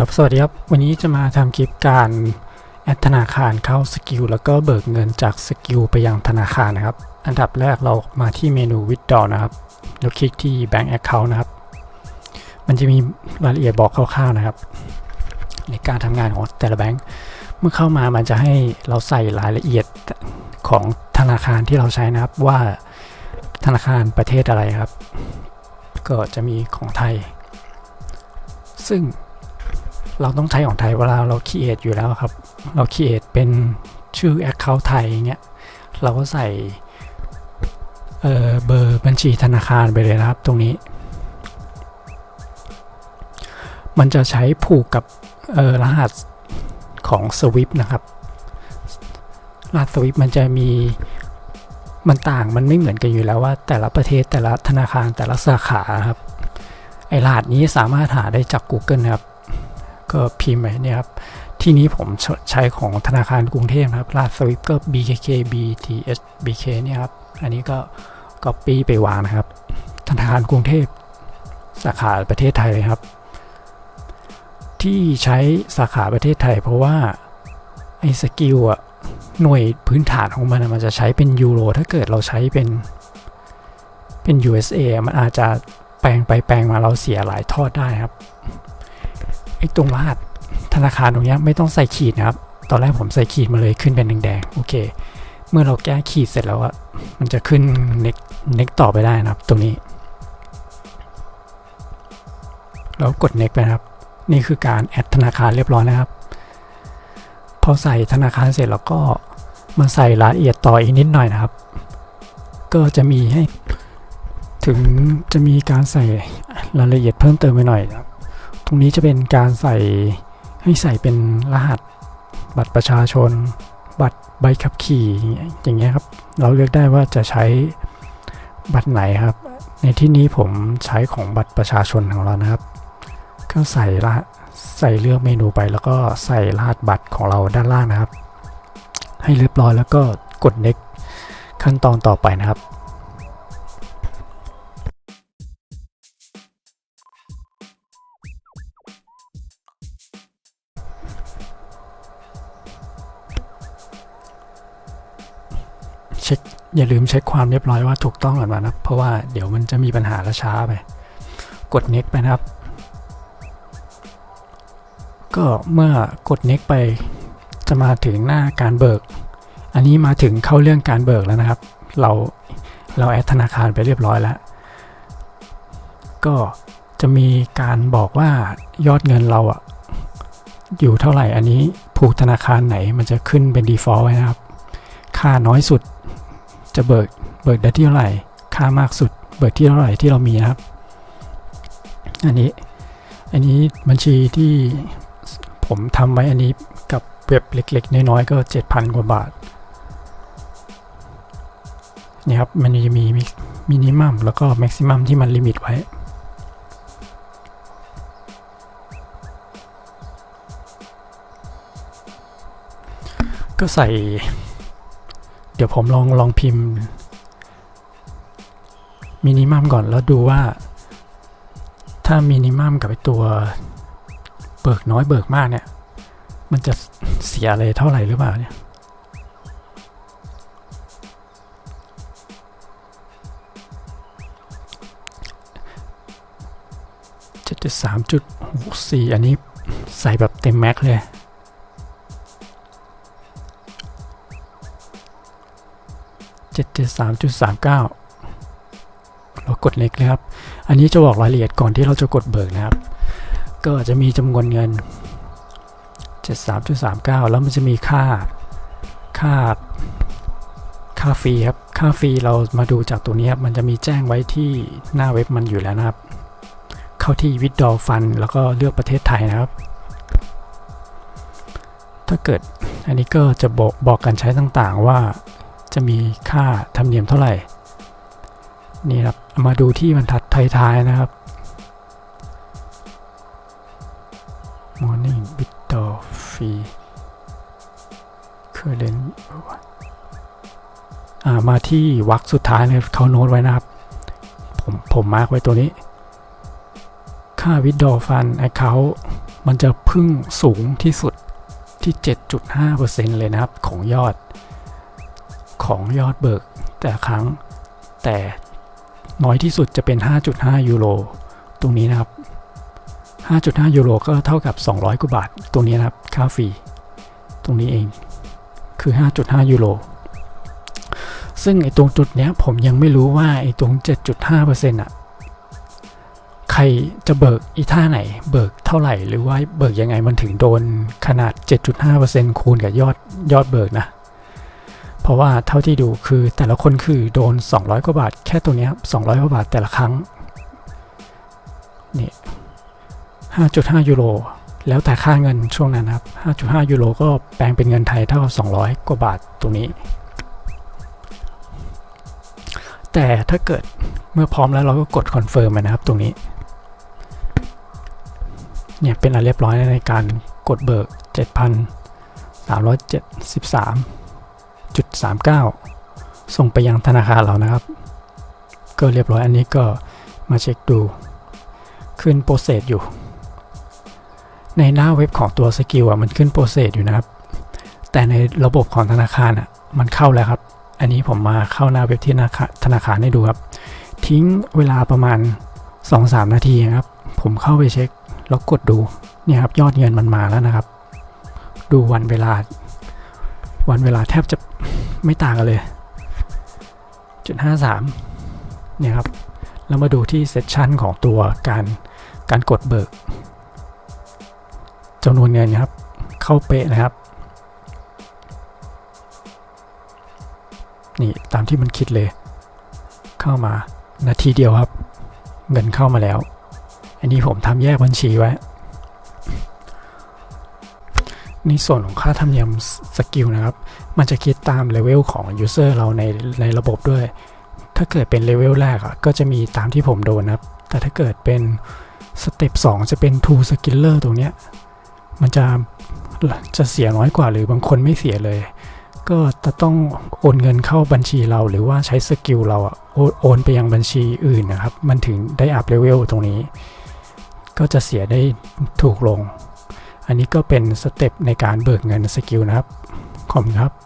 ครับ สวัสดีครับ วันนี้จะมาทำคลิปการแอดธนาคารเข้าสกิลแล้วก็เบิกเงินจากสกิลไปยังธนาคารนะครับ อันดับแรกเรามาที่เมนู Withdraw นะครับ แล้วคลิกที่ Bank Account นะครับ มันจะมีรายละเอียดบอกคร่าวๆนะครับ ในการทำงานของแต่ละแบงก์เมื่อเข้ามามันจะให้เราใส่รายละเอียดของธนาคารที่เราใช้นะครับว่าธนาคารประเทศอะไรครับ ก็จะมีของไทย ซึ่ง เราต้องใช้ของไทยเวลาเราคีเอทอยู่แล้วครับ เราคีเอทเป็นชื่อ Account ไทยอย่างเงี้ย เราก็ใส่เเบอร์บัญชีธนาคารไปเลยนะครับตรงนี้ มันจะใช้ผูกกับรหัสของ Swift นะครับ รหัส Swift มันจะมีมันต่างมันไม่เหมือนกันอยู่แล้วว่า แต่ละประเทศแต่ละธนาคารแต่ละสาขาครับ ไอรหัสนี้สามารถหาได้จาก Google นะครับ ก็พิมพ์ไปเนี่ยครับ ที่นี้ผมใช้ของธนาคารกรุงเทพครับรหัสวิฟก็ BKK BTS BK เนี่ยครับ อันนี้ก็ก็ปีไปวางนะครับ ธนาคารกรุงเทพสาขาประเทศไทยเลยครับ ที่ใช้สาขาประเทศไทย เพราะว่าไอ้สกิลอะหน่วยพื้นฐานของมันมันจะใช้เป็นยูโรถ้าเกิดเราใช้เป็นเป็น USA มันอาจจะแปลงไปแปลงมาเราเสียหลายทอดได้ครับ ไอ้ตรงรหัสธนาคารตรงนี้ไม่ต้องใส่ขีดนะครับ ตอนแรกผมใส่ขีดมาเลยขึ้นเป็นแดงๆโอเค เมื่อเราแก้ขีดเสร็จแล้วอะมันจะขึ้นเน็กเน็กต่อไปได้นะครับ ตรงนี้ แล้วกดเน็กไปครับ นี่คือการแอดธนาคารเรียบร้อยนะครับ พอใส่ธนาคารเสร็จแล้วก็มาใส่รายละเอียดต่ออีกนิดหน่อยนะครับ ก็จะมีให้ถึงจะมีการใส่รายละเอียดเพิ่มเติมไปหน่อยครับ ตรงนี้จะเป็นการใส่ให้ใส่เป็นรหัส บัตรประชาชน บัตรใบขับขี่อย่างเงี้ยครับ เราเลือกได้ว่าจะใช้บัตรไหนครับ ในที่นี้ผมใช้ของบัตรประชาชนของเรานะครับ ก็ใส่รหัสใส่เลือกเมนูไปแล้วก็ใส่รหัสบัตรของเราด้านล่างนะครับ ให้เรียบร้อยแล้วก็กด next ขั้นตอนต่อไปนะครับ เช็คอย่าลืมเช็คความเรียบร้อยว่าถูกต้องก่อนนะเพราะว่าเดี๋ยวมันจะมีปัญหาและช้าไป กด next ไปนะครับ ก็เมื่อกด next ไปจะมาถึงหน้าการเบิก อันนี้มาถึงเข้าเรื่องการเบิกแล้วนะครับ เราเราแอดธนาคารไปเรียบร้อยแล้ว ก็จะมีการบอกว่ายอดเงินเราอะอยู่เท่าไหร่อันนี้ผูกธนาคารไหนมันจะขึ้นเป็น default ไว้นะครับ ค่าน้อยสุด จะเบิกเบิกได้ที่เท่าไหร่ ค่ามากสุด เบิกที่เท่าไหร่ที่เรามีนะครับ อันนี้อันนี้บัญชีที่ผมทำไว้อันนี้กับเว็บเล็ก ๆ น้อยๆก็ 7,000 กว่าบาทนี่ครับมันจะมีมินิมัมแล้วก็แม็กซิมัมที่มันลิมิตไว้ ก็ใส่ เดี๋ยวผมลองลองพิมพ์มินิมัมก่อนแล้วดูว่า ถ้ามินิมัมกับไอตัวเบิกน้อยเบิกมากเนี่ย มันจะเสียอะไรเท่าไหร่หรือเปล่าเนี่ยเจ็ดสามจุดหกสี่อันนี้ใส่แบบเต็มแม็กเลย 773.39 เรากดเล็กเลยครับ อันนี้จะบอกรายละเอียดก่อนที่เราจะกดเบิกนะครับ ก็จะมีจำนวนเงิน 73.39 แล้วมันจะมีค่าค่าค่าฟรีครับ ค่าฟรีเรามาดูจากตัวนี้ครับ มันจะมีแจ้งไว้ที่หน้าเว็บมันอยู่แล้วนะครับ เข้าที่ withdraw fund แล้วก็เลือกประเทศไทยนะครับ ถ้าเกิดอันนี้ก็จะบอกบอกการใช้ต่างๆว่า จะมีค่าธรรมเนียมเท่าไหร่ นี่ครับ มาดูที่บรรทัดท้ายๆนะครับ Morning Withdraw Fee Current อ่ามาที่วรรคสุดท้ายเลยเขาโน้ตไว้นะครับ ผมผมมาร์กไว้ตัวนี้ ค่า Withdraw Fund Account มันจะพึ่งสูงที่สุดที่ 7.5%เลยนะครับของยอด ของยอดเบิกแต่ครั้ง แต่น้อยที่สุดจะเป็น 5.5 ยูโรตรงนี้นะครับ 5.5 ยูโรก็เท่ากับ 200 กว่าบาท ตรงนี้นะครับ ค่าฟรี ตรงนี้เอง คือ 5.5 ยูโร ซึ่งไอ้ตรงจุดเนี้ยผมยังไม่รู้ว่าไอ้ตรง 7.5%อะ ใครจะเบิกอีท่าไหน เบิกเท่าไหร่ หรือว่าเบิกยังไงมันถึงโดนขนาด 7.5%คูณกับยอดยอดเบิกนะ เพราะว่าเท่าที่ดูคือแต่ละคนคือโดน 200 กว่าบาท แค่ตัวเนี้ย200 กว่าบาทแต่ละครั้งนี่5.5 ยูโร แล้วแต่ค่าเงินช่วงนั้นครับ 5.5 ยูโรก็แปลงเป็นเงินไทยเท่ากับ200 กว่าบาทตรงนี้ แต่ถ้าเกิดเมื่อพร้อมแล้วเราก็กดคอนเฟิร์มนะครับตรงนี้ เนี่ยเป็นอันเรียบร้อยในการกดเบิก 7,373.39 ส่งไปยังธนาคารเรานะครับ ก็เรียบร้อยอันนี้ก็มาเช็คดู ขึ้นโปรเซสอยู่ ในหน้าเว็บของตัวสกิลอะมันขึ้นโปรเซสอยู่นะครับ แต่ในระบบของธนาคารอะมันเข้าแล้วครับ อันนี้ผมมาเข้าหน้าเว็บที่ธนาคารธนาคารให้ดูครับ ทิ้งเวลาประมาณ 2-3 นาทีครับ ผมเข้าไปเช็คแล้วกดดูเนี่ยครับยอดเงินมันมาแล้วนะครับ ดูวันเวลา วันเวลาแทบจะ ไม่ต่างกันเลยจุดห้าสามเนี่ยครับแล้วมาดูที่เซสชันของตัวการการกดเบิกจำนวนเงินนะครับ เข้าเป๊ะนะครับ นี่ตามที่มันคิดเลย เข้ามานาทีเดียวครับ เงินเข้ามาแล้ว อันนี้ผมทำแยกบัญชีไว้ ในส่วนของค่าธรรมเนียมสกิลนะครับ มันจะคิดตามเลเวลของ User เราในในระบบด้วย ถ้าเกิดเป็นเลเวลแรกอะก็จะมีตามที่ผมโดนนะครับ แต่ถ้าเกิดเป็นสเต็ป2จะเป็น Two Skiller ตรงเนี้ย มันจะจะเสียน้อยกว่าหรือบางคนไม่เสียเลย ก็จะต้องโอนเงินเข้าบัญชีเราหรือว่าใช้สกิลเราอะโอนโอนไปยังบัญชีอื่นนะครับ มันถึงได้อัพเลเวลตรงนี้ ก็จะเสียได้ถูกลง อันนี้ก็เป็นสเต็ปในการเบิกเงินสกิลนะครับขอบคุณครับ